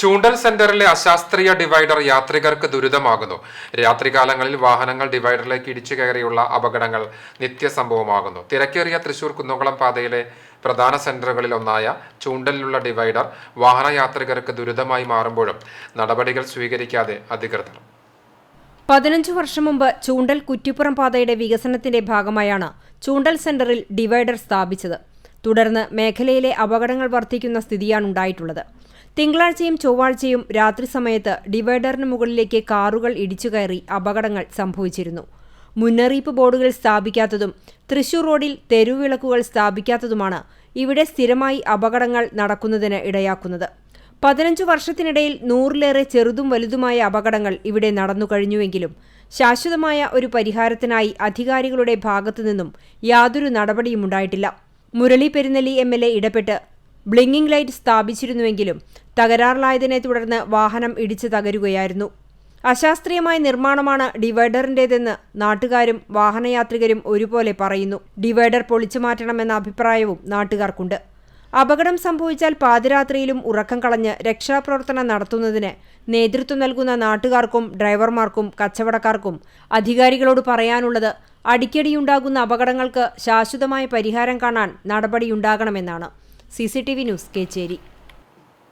ചൂണ്ടൽ സെന്ററിലെ അശാസ്ത്രീയ ഡിവൈഡർ യാത്രികർക്ക് ദുരിതമാകുന്നു. രാത്രികാലങ്ങളിൽ വാഹനങ്ങൾ ഡിവൈഡറിലേക്ക് ഇടിച്ചു കയറിയുള്ള അപകടങ്ങൾ നിത്യസംഭവമാകുന്നു. തിരക്കേറിയ തൃശൂർ കുന്നംകുളം പാതയിലെ പ്രധാന സെന്ററുകളിൽ ഒന്നായ ചൂണ്ടലിലുള്ള ഡിവൈഡർ വാഹനയാത്രികർക്ക് ദുരിതമായി മാറുമ്പോഴും നടപടികൾ സ്വീകരിക്കാതെ അധികൃതർ. പതിനഞ്ചു വർഷം മുമ്പ് ചൂണ്ടൽ കുറ്റിപ്പുറം പാതയുടെ വികസനത്തിന്റെ ഭാഗമായാണ് ചൂണ്ടൽ സെന്ററിൽ ഡിവൈഡർ സ്ഥാപിച്ചത്. തുടർന്ന് മേഖലയിലെ അപകടങ്ങൾ വർദ്ധിക്കുന്ന സ്ഥിതിയാണ് ഉണ്ടായിട്ടുള്ളത് തിങ്കളാഴ്ചയും ചൊവ്വാഴ്ചയും രാത്രി സമയത്ത് ഡിവൈഡറിന് മുകളിലേക്ക് കാറുകൾ ഇടിച്ചുകയറി അപകടങ്ങൾ സംഭവിച്ചിരുന്നു. മുന്നറിയിപ്പ് ബോർഡുകൾ സ്ഥാപിക്കാത്തതും തൃശൂർ റോഡിൽ തെരുവിളക്കുകൾ സ്ഥാപിക്കാത്തതുമാണ് ഇവിടെ സ്ഥിരമായി അപകടങ്ങൾ നടക്കുന്നതിന് ഇടയാക്കുന്നത്. പതിനഞ്ചു വർഷത്തിനിടയിൽ നൂറിലേറെ ചെറുതും വലുതുമായ അപകടങ്ങൾ ഇവിടെ നടന്നു കഴിഞ്ഞുവെങ്കിലും ശാശ്വതമായ ഒരു പരിഹാരത്തിനായി അധികാരികളുടെ ഭാഗത്തുനിന്നും യാതൊരു നടപടിയും ഉണ്ടായിട്ടില്ല Murali Perunelli M L A ഇടപെട്ട് ബ്ലിങ്ങിംഗ് ലൈറ്റ് സ്ഥാപിച്ചിരുന്നുവെങ്കിലും തകരാറിലായതിനെ തുടർന്ന് വാഹനം ഇടിച്ചു തകരുകയായിരുന്നു. അശാസ്ത്രീയമായ നിർമ്മാണമാണ് ഡിവൈഡറിന്റേതെന്ന് നാട്ടുകാരും വാഹനയാത്രികരും ഒരുപോലെ പറയുന്നു. ഡിവൈഡർ പൊളിച്ചു മാറ്റണമെന്ന അഭിപ്രായവും നാട്ടുകാർക്കുണ്ട്. അപകടം സംഭവിച്ചാൽ പാതിരാത്രിയിലും ഉറക്കം കളഞ്ഞ് രക്ഷാപ്രവർത്തനം നടത്തുന്നതിന് നേതൃത്വം നൽകുന്ന നാട്ടുകാർക്കും ഡ്രൈവർമാർക്കും കച്ചവടക്കാർക്കും അധികാരികളോട് പറയാനുള്ളത് അടിക്കടിയുണ്ടാകുന്ന അപകടങ്ങൾക്ക് ശാശ്വതമായ പരിഹാരം കാണാൻ നടപടിയുണ്ടാകണമെന്നാണ് C C T V news Kecheri.